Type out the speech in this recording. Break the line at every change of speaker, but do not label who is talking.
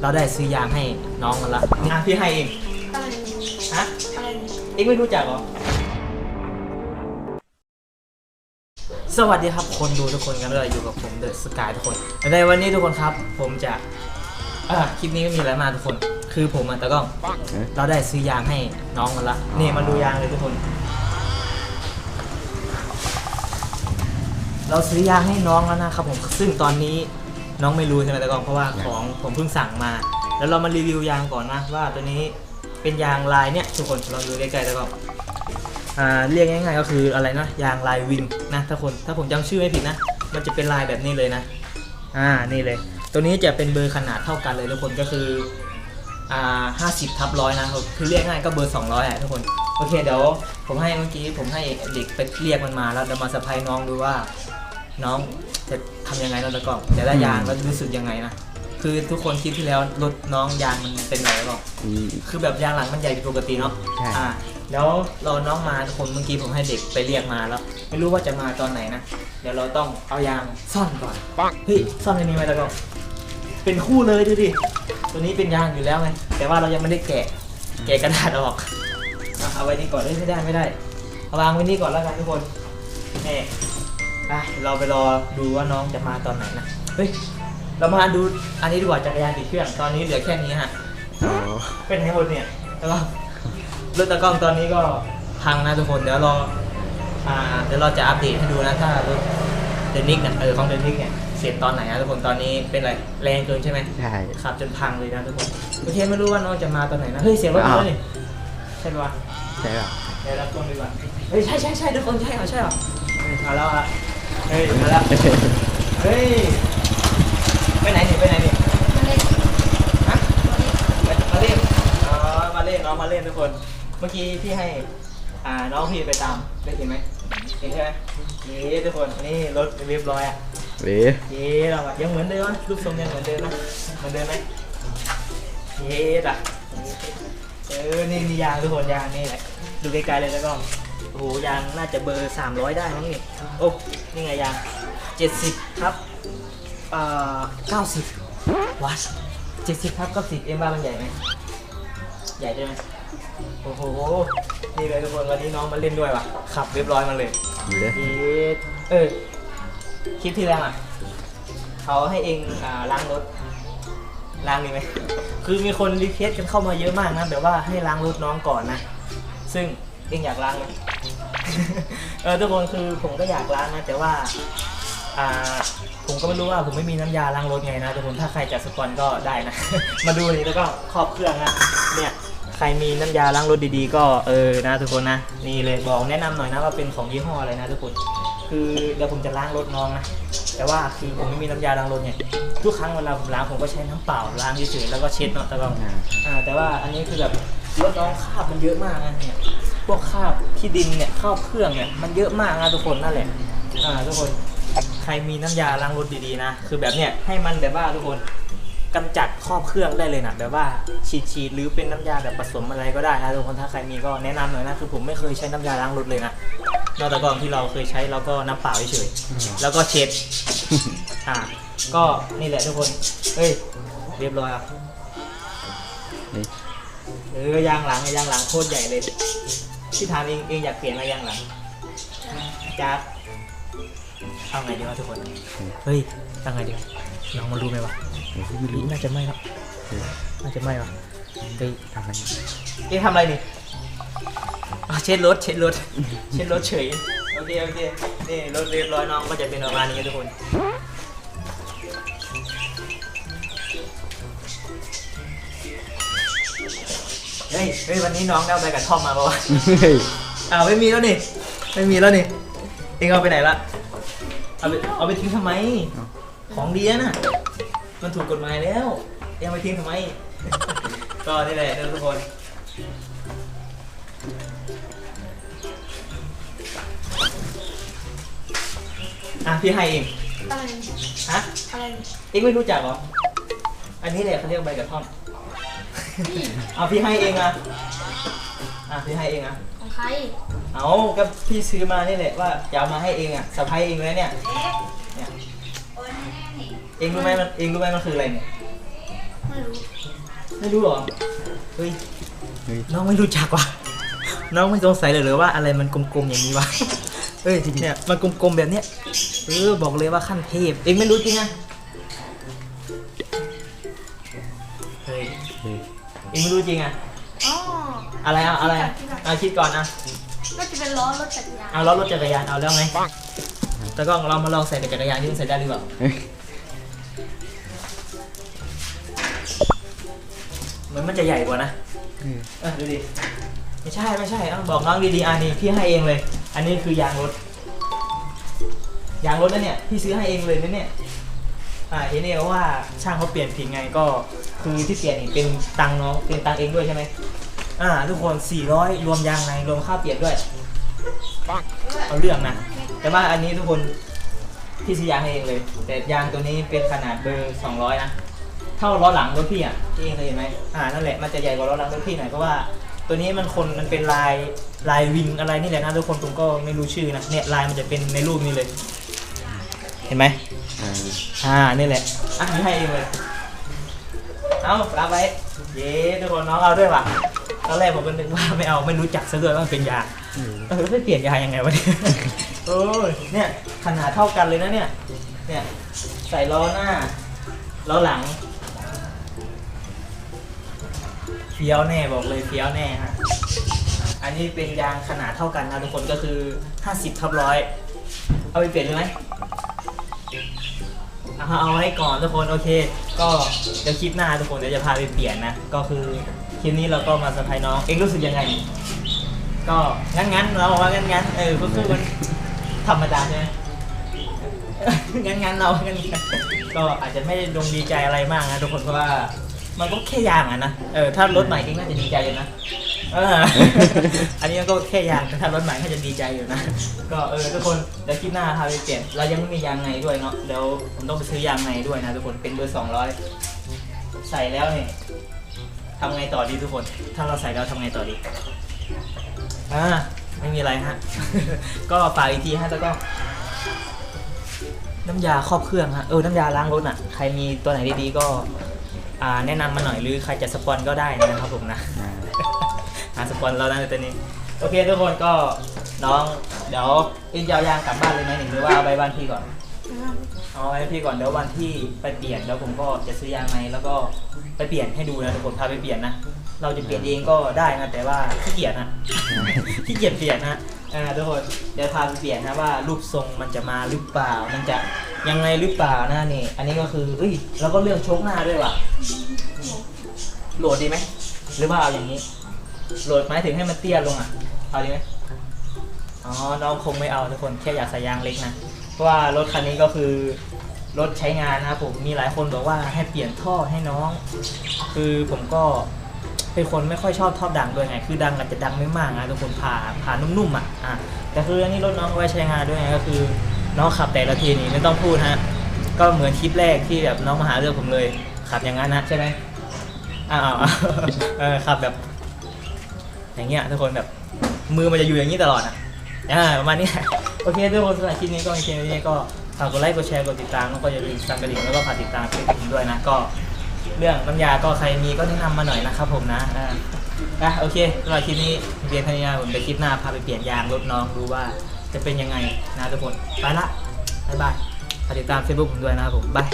เราได้ซื้อยางให้น้องกันละนี่อะพี่ให้เอง
อะไร
ฮะ
อะไร
เองไม่รู้จักเหรอ สวัสดีครับคนดูทุกคนกันเลยอยู่กับผมเดอะสกายทุกคนในวันนี้ทุกคนครับ ผมจะอ่าคลิปนี้ไม่มีอะไรมากทุกคน คือผมอะตะกล้อง เราได้ซื้อยางให้น้องกันละนี่มาดูยางเลยทุกคน เราซื้อยางให้น้องแล้วนะครับผมซึ่งตอนนี้ น้องไม่รู้ใช่ไหมตะกล้องเพราะว่าของผมเพิ่งสั่งมา แล้วเรามารีวิวยางก่อนนะว่าตัวนี้เป็นยางลายเนี่ยทุกคนเราดูใกล้ๆตะกล้องอ่าเรียกง่ายๆก็คืออะไรนะยางลายวิงนะถ้าคนถ้าผมจำชื่อไม่ผิดนะ มันจะเป็นลายแบบนี้เลยนะอ่านี่เลย ตัวนี้จะเป็นเบอร์ขนาดเท่ากันเลยทุกคนก็คืออ่าห้าสิบทับร้อยนะคือเรียกง่ายก็เบอร์สองร้อยอะทุกคนโอเคเดี๋ยวผมให้เมื่อกี้ผมให้เด็กไปเรียกมันมาแล้วเดี๋ยวมาสะพายน้องดูว่า น้องจะทำยังไงนะตะกร้องจะได้ยางแล้วรู้สึกยังไงนะคือทุกคนคลิปที่แล้วรถน้องยางมันเป็นไรหรอ
อืม
คือแบบยางหลังมันใหญ่ผิดปกติเนาะ
ใช่
อ่า แล้วรอน้องมาทุกคนเมื่อกี้ผมให้เด็กไปเรียกมาแล้ว ไม่รู้ว่าจะมาตอนไหนนะเดี๋ยวเราต้องเอายางซ่อนก่อนเฮ้ยซ่อนในนี้ไหมตะกร้องเป็นคู่เลยดูดิตัวนี้เป็นยางอยู่แล้วไงแต่ว่าเรายังไม่ได้แกะ แกะกระดาษออกอะเอาไว้นี่ก่อนเอ้ยไม่ได้ไม่ได้เอาวางไว้นี่ก่อนแล้วกันทุกคนนี่ ไปเราไปรอดูว่าน้องจะมาตอนไหนนะ เฮ้ย เรามาดูอันนี้ดีกว่าจักรยานติดเครื่อง ตอนนี้เหลือแค่นี้ฮะ
อ๋อ
เป็นไงหมดเนี่ยแล้วก็รถตะกล้องตอนนี้ก็พังนะทุกคน เดี๋ยวรอ อ่า เดี๋ยวเราจะอัปเดตให้ดูนะ ถ้ารถเดนิกเนี่ยเออของเดนิกเนี่ย เสร็จตอนไหนนะทุกคน ตอนนี้เป็นอะไร แรงเกินใช่ไหม
ใช่
ขับจนพังเลยนะทุกคน โอเคไม่รู้ว่าน้องจะมาตอนไหนนะ เฮ้ย เสียงรถมาแล้วนี่ใช่ปะวะ
ใช่ป่ะ
เดี๋ยวรับกล้องดีกว่า เฮ้ยใช่ใช่ใช่ทุกคนใช่เหรอใช่เหรอเฮ้ยมาแล้วอะ เฮ้ยมาแล้วเฮ้ยไปไหนนี่ไปไหนนี่
มาเล่น
ฮะ
มาเล่น
มาเล่นอ๋อมาเล่นน้องมาเล่นทุกคน เมื่อกี้พี่ให้อ่าน้องพี่ไปตามได้เห็นไหมเห็นใช่ไหมนี่ทุกคนนี่รถเรียบร้อยอะ
เว้
เย้เราอะยังเหมือนเดิมนะรูปทรงยังเหมือนเดิมนะเหมือนเดิมไหมเย้อะเออนี่นี่ยางทุกคนยางนี่แหละดูไกลๆเลยแล้วก็ โอ้โหยางน่าจะเบอร์ 300 ได้มั้งนี่โอ้นี่ไงยาง 70 ครับเอ่อ90วัด70 ครับ90เอ็มบ้ามันใหญ่ไหมใหญ่ใช่ไหมโอ้โหนี่เลยทุกคนวันนี้น้องมาเล่นด้วยว่ะขับเรียบร้อยมาเลย
อยู่เลย
เอ๊ะเออคลิปที่แล้วอะเขาให้เองอ่าล้างรถล้างดีไหมคือมีคนรีเควสกันเข้ามาเยอะมากนะแบบว่าให้ล้างรถน้องก่อนนะ ซึ่ง เองอยากล้างไหม เออทุกคนคือผมก็อยากล้างนะแต่ว่า อ่า ผมก็ไม่รู้ว่าผมไม่มีน้ำยาล้างรถไงนะทุกคนถ้าใครจะสปอนก็ได้นะ มาดูนี่แล้วก็ครอบเครื่องนะเนี่ยใครมีน้ำยาล้างรถดีๆ ก็เออนะทุกคนนะนี่เลยบอกแนะนำหน่อยนะว่าเป็นของยี่ห้ออะไรนะทุกคนคือเดี๋ยวผมจะล้างรถน้องนะแต่ว่าคือผมไม่มีน้ำยาล้างรถไงทุกครั้งเวลาผมล้างผมก็ใช้น้ำเปล่าล้างเฉยๆแล้วก็เช็ดเนาะแต่ว่า
อ่า
แต่ว่าอันนี้คือแบบรถน้องคราบมันเยอะมากนะเนี่ย พวกคราบที่ดินเนี่ยคราบเครื่องเนี่ยมันเยอะมากนะทุกคนนั่นแหละอ่าทุกคนใครมีน้ำยาล้างรถดีๆนะ คือแบบเนี้ยให้มันแบบว่าทุกคนกำจัดครอบเครื่องได้เลยนะแบบว่าฉีดๆหรือเป็นน้ำยาแบบผสมอะไรก็ได้นะทุกคนถ้าใครมีก็แนะนำหน่อยนะคือผมไม่เคยใช้น้ำยาล้างรถเลยนะนอกจากก่อนที่เราเคยใช้เราก็น้ำเปล่าเฉยๆแล้วก็เช็ดอ่าก็นี่แหละทุกคนเฮ้ยเรียบร้อยอะ
นี่
เออยางหลังยางหลังโคตรใหญ่เลย ที่ถามเองเองอยากเปลี่ยนอะไรยางหลังจักเอาไงดีวะทุกคน เฮ้ยเอาไงดีวะน้องมารู้ไหมวะ
ไม่รู้
น่าจะไม่หรอกน่าจะไม่วะเฮ้ย
ทำอะไร
เอ๊ะทำอะไรนี่อ๋อเช็ดรถเช็ดรถเช็ดรถเฉย โอเคโอเค นี่รถเรียบร้อยน้องก็จะเป็นประมาณนี้ทุกคน เฮ้ยเฮ้ยวันนี้น้องได้เอาใบกระท่อมมาปะวะ
เฮ้ย
อ้าวไม่มีแล้วนี่ไม่มีแล้วนี่เองเอาไปไหนละเอาไปเอาไปทิ้งทำไม ของดีอะน่ะมันถูกกฎหมายแล้วเองเอาไปทิ้งทำไม ก็นี่แหละทุกคนอะพี่ให้เอง
อะไร
ฮะ
อะไร
เองไม่รู้จักเหรออันนี้แหละเขาเรียกใบกระท่อม เอาพี่ให้เองอะอะพี่ให้เองอะ
ของใคร
เอาก็พี่ซื้อมานี่แหละว่าจะเอามาให้เองอะสะพายเองเลยเนี่ยเนี่ยเองรู้ไหมมันเองรู้ไหมมันคืออะไรเนี่ย
ไม่รู้
ไม่รู้เหรอเฮ้ย
เฮ้ย
น้องไม่รู้จักว่ะน้องไม่สงสัยเลยเหรือว่าอะไรมันกลมๆอย่างนี้วะเอ้ยเนี่ยมันกลมๆแบบเนี้ยเออบอกเลยว่าขั้นเทพเองไม่รู้จริงอะ เองไม่รู้จริงอะ
อ๋อ
อะไรอะอะไรอะเอาคิดก่อนนะ
น่าจะเป็นล้อรถจักรยาน
เอาล้อรถจักรยานเอาแล้วไงแต่ก็เรามาลองใส่กับจักรยานที่มันใส่ได้หรือเปล่า
เฮ้ย
เหมือนมันจะใหญ่กว่านะ
เฮ้ย
เออดูดิไม่ใช่ไม่ใช่เอาบอกน้องดีๆอันนี้พี่ให้เองเลย อันนี้คือยางรถยางรถนะเนี่ยพี่ซื้อให้เองเลยนะเนี่ย อ่าเห็นเนี่ยว่าช่างเขาเปลี่ยนผิดไงก็คือที่เปลี่ยนนี่เป็นตังค์น้องเป็นตังค์เองด้วยใช่ไหมอ่าทุกคน 400 รวมยางในรวมค่าเปลี่ยนด้วยเอาเรื่องนะ แต่ว่าอันนี้ทุกคนพี่ซื้อยางให้เองเลย แต่ยางตัวนี้เป็นขนาดเบอร์ 200 นะ เท่าล้อหลังรถพี่อะพี่เองเคยเห็นไหมอ่านั่นแหละมันจะใหญ่กว่าล้อหลังรถพี่หน่อยเพราะว่าตัวนี้มันคนมันเป็นลายลายวิงอะไรนี่แหละนะทุกคนผมก็ไม่รู้ชื่อนะเนี่ยลายมันจะเป็นในรูปนี้เลย เห็นไหม อ่านี่แหละอะนี่ให้เองเลยเอารับไว้เย้ทุกคนน้องเอาด้วยว่ะตอนแรกผมก็นึกว่าไม่เอาไม่รู้จักซะด้วยว่ามันเป็นยา
เฮ้ย
เออไม่เปลี่ยนยางยังไงวะเนี่ยโอ้ยเนี่ยขนาดเท่ากันเลยนะเนี่ยเนี่ยใส่ล้อหน้าล้อหลังเฟี้ยวแน่บอกเลยเฟี้ยวแน่ฮะอันนี้เป็นยางขนาดเท่ากันนะทุกคนก็คือ 50ทับร้อยเอาไปเปลี่ยนเลยไหม เอาไว้ก่อนทุกคนโอเค ก็เดี๋ยวคลิปหน้าทุกคนเดี๋ยวจะพาไปเปลี่ยนนะ ก็คือคลิปนี้เราก็มาสะพายน้อง เองรู้สึกยังไง ก็งั้นงั้นเราบอกว่างั้นงั้นเออก็คือมันธรรมดาใช่ไหมงั้นงั้นเรางั้นก็อาจจะไม่ได้ดงดีใจอะไรมากนะทุกคนเพราะว่า มันก็แค่ยางอะนะ เออ ถ้ารถใหม่เองน่าจะดีใจอยู่นะ เออ อันนี้ก็แค่ยางแต่ถ้ารถใหม่ก็จะดีใจอยู่นะ ก็เออทุกคนเดี๋ยวคลิปหน้าพาไปเปลี่ยน เรายังไม่มียางในด้วยเนาะ เดี๋ยวผมต้องไปซื้อยางในด้วยนะทุกคน เป็นเบอร์สองร้อยใส่แล้วเนี่ยทำไงต่อดีทุกคน ถ้าเราใส่แล้วทำไงต่อดี อ่า ไม่มีอะไรฮะ ก็ฝากอีกทีฮะแล้วก็น้ำยาครอบเครื่องฮะ เออ น้ำยาล้างรถอะ ใครมีตัวไหนดีๆก็ อ่าแนะนำมาหน่อยหรือใครจะสปอนก็ได้นะครับผมนะ
อ่า
หาสปอนเราได้ในตัวนี้ โอเคทุกคนก็น้องเดี๋ยวเอ็นจะเอายางกลับบ้านเลยไหมหรือว่าเอาไปบ้านพี่ก่อนเอาไว้ให้พี่ก่อนเดี๋ยววันที่ไปเปลี่ยนแล้วผมก็จะซื้อยางในแล้วก็ไปเปลี่ยนให้ดูนะทุกคนพาไปเปลี่ยนนะเราจะเปลี่ยนเองก็ได้นะแต่ว่าขี้เกียจนะขี้เกียจเปลี่ยนนะ อ่าทุกคนเดี๋ยวพาไปเปลี่ยนนะว่ารูปทรงมันจะมาหรือเปล่า มันจะยังไงหรือเปล่านะนี่ อันนี้ก็คือเอ้ยเราก็เลือกโชคหน้าด้วยว่ะโหลดดีไหมหรือว่าเอาอย่างนี้ โหลดหมายถึงให้มันเตี้ยลงอะเอาดีไหมอ๋อน้องคงไม่เอาทุกคนแค่อยากใส่ยางเล็กนะเพราะว่ารถคันนี้ก็คือรถใช้งานนะครับผมมีหลายคนบอกว่าให้เปลี่ยนท่อให้น้อง คือผมก็ เป็นคนไม่ค่อยชอบท่อดังด้วยไง คือดังอาจจะดังไม่มากนะทุกคนผ่าผ่านุ่มๆอะอะแต่คืออันนี้รถน้องไว้ใช้งานด้วยไงก็คือ น้องขับแต่ละทีนี่ไม่ต้องพูดฮะก็เหมือนคลิปแรกที่แบบน้องมาหาเรื่องผมเลย ขับอย่างนั้นนะใช่ไหมอ้าวเออขับแบบ อย่างเงี้ยทุกคนแบบมือมันจะอยู่อย่างนี้ตลอดอะอ่าประมาณนี้โอเคทุกคนสำหรับคลิปนี้ก็มีเพียงเท่านี้ก็ฝากกดไลค์กดแชร์กดติดตามแล้วก็อย่าลืมสั่งกระดิ่งแล้วก็ฝากติดตามเพจผมด้วยนะก็ เรื่องน้ำยาก็ใครมีก็แนะนำมาหน่อยนะครับผมนะอ่าอะโอเคสำหรับคลิปนี้เพียนเท่านี้นะผมไปคลิปหน้าพาไปเปลี่ยนยางรถน้องดูว่าจะเป็นยังไงนะทุกคนไปละบ๊ายบายฝากติดตามเฟซบุ๊กผมด้วยนะครับผมบาย